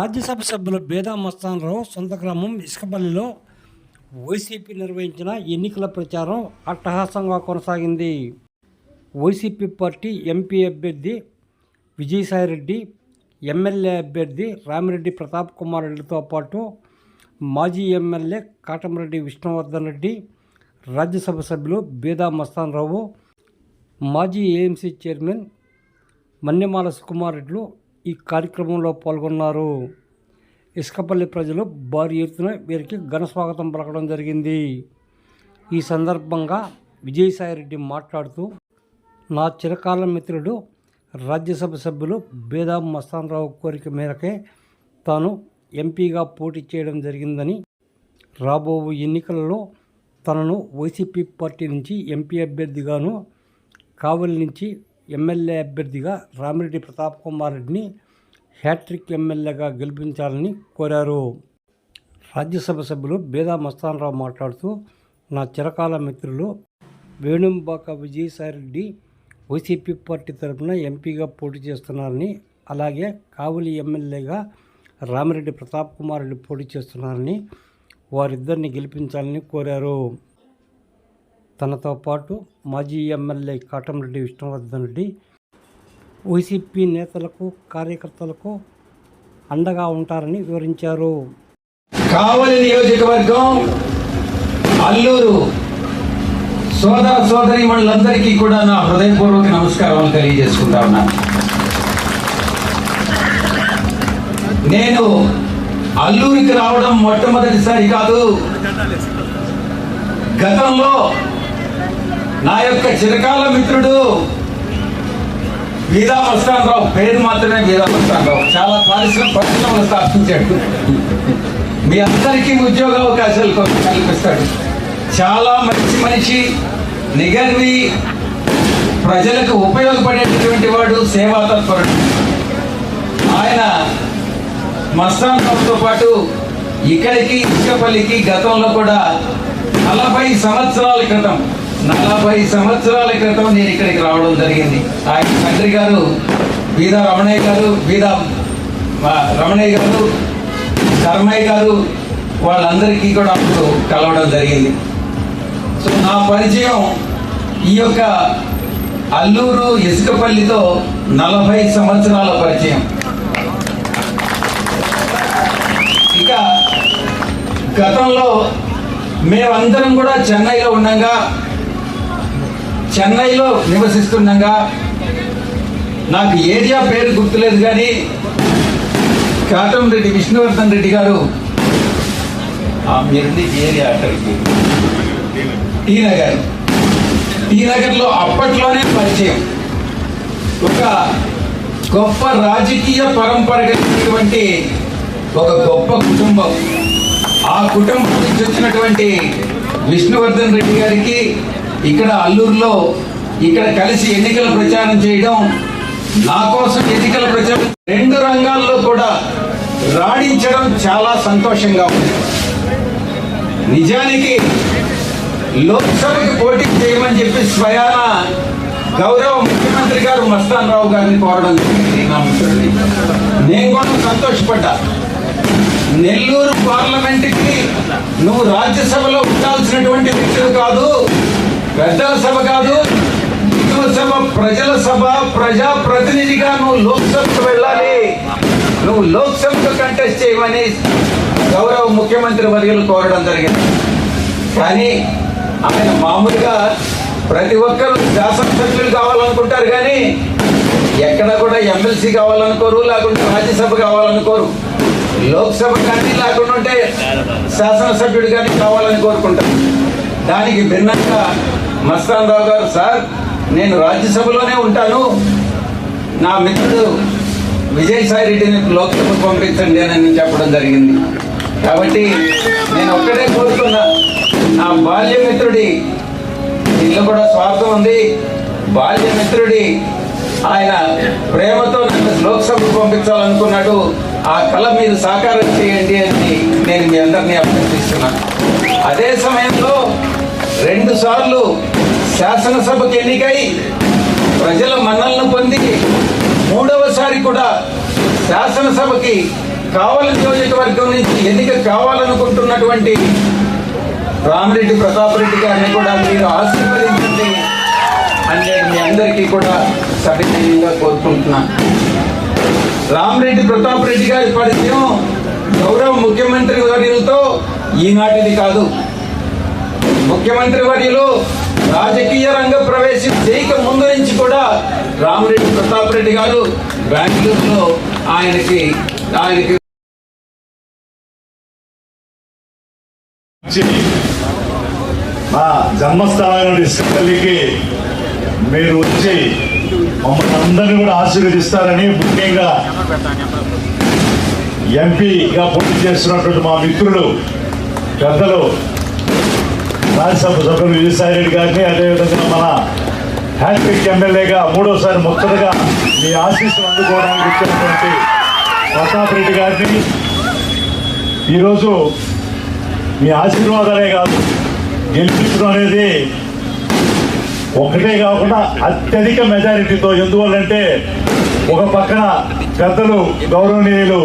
రాజ్యసభ సభ్యులు బేదా మస్తానరావు సొంత గ్రామం ఇసుకపల్లిలో వైసీపీ నిర్వహించిన ఎన్నికల ప్రచారం అట్టహాసంగా కొనసాగింది. వైసీపీ పార్టీ ఎంపీ అభ్యర్థి విజయసాయిరెడ్డి ఎమ్మెల్యే అభ్యర్థి రామిరెడ్డి ప్రతాప్ కుమార్ రెడ్డితో పాటు మాజీ ఎమ్మెల్యే కాటమరెడ్డి విష్ణువర్ధన్ రెడ్డి రాజ్యసభ సభ్యులు బేదా మస్తానరావు మాజీ ఏఎంసీ చైర్మన్ మన్నెమాల సుకుమార్ రెడ్లు ఈ కార్యక్రమంలో పాల్గొన్నారు. ఇసుకపల్లి ప్రజలు భారీ ఎత్తున వీరికి ఘన స్వాగతం పలకడం జరిగింది. ఈ సందర్భంగా విజయసాయిరెడ్డి మాట్లాడుతూ నా చిరకాల మిత్రుడు రాజ్యసభ సభ్యులు బేదా మస్తానరావు కోరిక మేరకే తాను ఎంపీగా పోటీ చేయడం జరిగిందని రాబో ఎన్నికలలో తనను వైసీపీ పార్టీ నుంచి ఎంపీ అభ్యర్థిగాను కావలి నుంచి ఎమ్మెల్యే అభ్యర్థిగా రామిరెడ్డి ప్రతాప్ కుమార్ రెడ్డిని హ్యాట్రిక్ ఎమ్మెల్యేగా గెలిపించాలని కోరారు. రాజ్యసభ సభ్యులు బేదా మస్తానరావు మాట్లాడుతూ నా చిరకాల మిత్రులు వేణుంబాక విజయసాయిరెడ్డి వైసీపీ పార్టీ తరఫున ఎంపీగా పోటీ చేస్తున్నారని అలాగే కావలి ఎమ్మెల్యేగా రామిరెడ్డి ప్రతాప్ కుమార్ రెడ్డి పోటీ చేస్తున్నారని వారిద్దరిని గెలిపించాలని కోరారు. తనతో పాటు మాజీ ఎమ్మెల్యే కాటంరెడ్డి విష్ణువర్ధన్ రెడ్డి వైసీపీ నేతలకు కార్యకర్తలకు అండగా ఉంటారని వివరించారు. కావలి నియోజకవర్గం అల్లూరు సోదర సోదరి మనులందరికీ కూడా నా హృదయపూర్వక నమస్కారాలు తెలియజేసుకుంటా ఉన్నా. నేను అల్లూరికి రావడం మొట్టమొదటిసారి కాదు గతంలో నా యొక్క చిరకాల మిత్రుడు వీదా మస్తానరావు. పేరు మాత్రమే వీదా మస్తానరావు. చాలా పారిశ్రమ పరిశ్రమలు స్థాపించాడు. మీ అందరికీ ఉద్యోగ అవకాశాలు కల్పిస్తాడు. చాలా మంచి మనిషి నిగర్వి ప్రజలకు ఉపయోగపడేటటువంటి వాడు సేవాతత్పరుడు ఆయన మస్తాన్ రావుతో పాటు ఇక్కడికి ఇసుకపల్లికి గతంలో కూడా నలభై సంవత్సరాల క్రితం నలభై సంవత్సరాల క్రితం నేను ఇక్కడికి రావడం జరిగింది. ఆయన తండ్రి గారు బీదా రమణయ్య గారు బీదా రమణయ్య గారు ధర్మయ్య గారు వాళ్ళందరికీ కూడా అప్పుడు కలవడం జరిగింది. సో నా పరిచయం ఈ యొక్క అల్లూరు ఇసుకపల్లితో నలభై సంవత్సరాల పరిచయం. ఇక గతంలో మేమందరం కూడా చెన్నైలో ఉండగా చెన్నైలో నివసిస్తుండగా నాకు ఏరియా పేరు గుర్తులేదు కానీ కాటంరెడ్డి విష్ణువర్ధన్ రెడ్డి గారు ఆ, మీరుంది ఏరియా అక్కడికి టీ నగర్. టీ నగర్లో అప్పట్లోనే పరిచయం. ఒక గొప్ప రాజకీయ పరంపర కలిగినటువంటి ఒక గొప్ప కుటుంబం. ఆ కుటుంబం నుంచి వచ్చినటువంటి విష్ణువర్ధన్ రెడ్డి గారికి ఇక్కడ అల్లూరులో ఇక్కడ కలిసి ఎన్నికల ప్రచారం చేయడం నా కోసం ఎన్నికల ప్రచారం రెండు రంగాల్లో కూడా రాణించడం చాలా సంతోషంగా ఉంది. నిజానికి లోక్సభకి పోటీ చేయమని చెప్పి స్వయాన గౌరవ ముఖ్యమంత్రి గారు మస్తాన్ రావు గారిని కోరడం జరిగింది. నా మిత్రుడిని నేను కూడా సంతోషపడ్డా. నెల్లూరు పార్లమెంట్కి నువ్వు రాజ్యసభలో ఉండాల్సినటువంటి వ్యక్తులు కాదు పెద్దల సభ కాదు సభ ప్రజల సభ ప్రజా ప్రతినిధిగా నువ్వు లోక్సభకు వెళ్ళాలి. నువ్వు లోక్సభకు కంటెస్ట్ చేయమని గౌరవ ముఖ్యమంత్రి వర్యులు కోరడం జరిగింది. కానీ ఆయన మామూలుగా ప్రతి ఒక్కరు శాసనసభ్యులు కావాలనుకుంటారు కానీ ఎక్కడ కూడా ఎమ్మెల్సీ కావాలనుకోరు లేకుంటే రాజ్యసభ కావాలనుకోరు. లోక్సభ కానీ లేకుండా ఉంటే శాసనసభ్యుడు కానీ కావాలని కోరుకుంటారు. దానికి భిన్నంగా మస్తాన్ రావు గారు సార్ నేను రాజ్యసభలోనే ఉంటాను. నా మిత్రుడు విజయసాయి రెడ్డిని లోక్సభకు పంపించండి అని నేను చెప్పడం జరిగింది. కాబట్టి నేను ఒక్కడే కోరుతున్నా నా బాల్య మిత్రుడి కూడా స్వార్థం ఉంది. బాల్య మిత్రుడి ఆయన ప్రేమతో నన్ను లోక్సభకు పంపించాలనుకున్నాడు. ఆ కళ మీరు సాకారం చేయండి అని నేను మీ అందరినీ అభ్యర్థిస్తున్నాను. అదే సమయంలో రెండు సార్లు శాసనసభకు ఎన్నికై ప్రజల మన్నలను పొంది మూడవసారి కూడా శాసనసభకి కావలి నియోజకవర్గం నుంచి ఎన్నిక కావాలనుకుంటున్నటువంటి రామిరెడ్డి ప్రతాప్ రెడ్డి గారిని కూడా మీరు ఆశీర్వదించండి అని నేను మీ అందరికీ కూడా సవినయంగా కోరుకుంటున్నాను రామిరెడ్డి ప్రతాప్ రెడ్డి గారి పరిచయం గౌరవ ముఖ్యమంత్రి వర్యులతో ఈనాటిది కాదు. ముఖ్యమంత్రి వర్యులు రాజకీయ రంగ ప్రవేశం చేయక ముందు నుంచి కూడా రామరెడ్డి ప్రతాప్ రెడ్డి గారు బెంగళూరులో ఆయనకి ఆయనకి మా జన్మస్థానం ఇసుకల్లికి మీరు వచ్చి మమ్మల్ని అందరినీ కూడా ఆశీర్వదిస్తారని ముఖ్యంగా ఎంపీగా పోటీ చేస్తున్నటువంటి మా మిత్రులు పెద్దలు రాజ్యసభ సభ్యులు విజయసాయి రెడ్డి గారిని అదేవిధంగా మన హ్యాట్రిక్ ఎమ్మెల్యేగా మూడోసారి మొత్తంగా మీ ఆశీస్సులు అందుకోవడానికి వచ్చినటువంటి ప్రతాప్ రెడ్డి గారిని. ఈరోజు మీ ఆశీర్వాదాలే కాదు గెలిపించడం అనేది ఒకటే కాకుండా అత్యధిక మెజారిటీతో ఎందువల్లంటే ఒక పక్కన పెద్దలు గౌరవనీయులు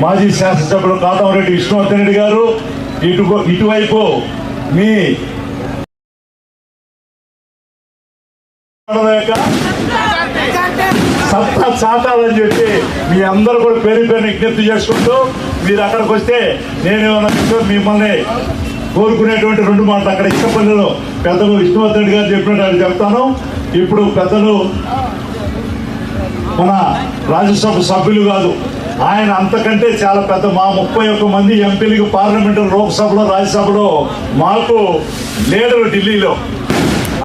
మాజీ శాసనసభ్యులు కాతామరెడ్డి విష్ణువర్ధన్ రెడ్డి గారు ఇటు ఇటువైపు మీ సత్తా చాటాలని చెప్పి మీ అందరూ కూడా పేరు పేరు విజ్ఞప్తి చేసుకుంటూ మీరు అక్కడికి వస్తే నేనేమన్నా మిమ్మల్ని కోరుకునేటువంటి రెండు మాటలు అక్కడ ఇష్టపల్లిలో పెద్దలు విష్ణువర్ధన్ గారు చెప్పినట్టు చెప్తాను. ఇప్పుడు పెద్దలు మన రాజ్యసభ సభ్యులు కాదు. ఆయన అంతకంటే చాలా పెద్ద మా ముప్పై ఒక్క మంది ఎంపీలకు పార్లమెంటు లోక్సభలో రాజ్యసభలో మాకు లీడరు ఢిల్లీలో.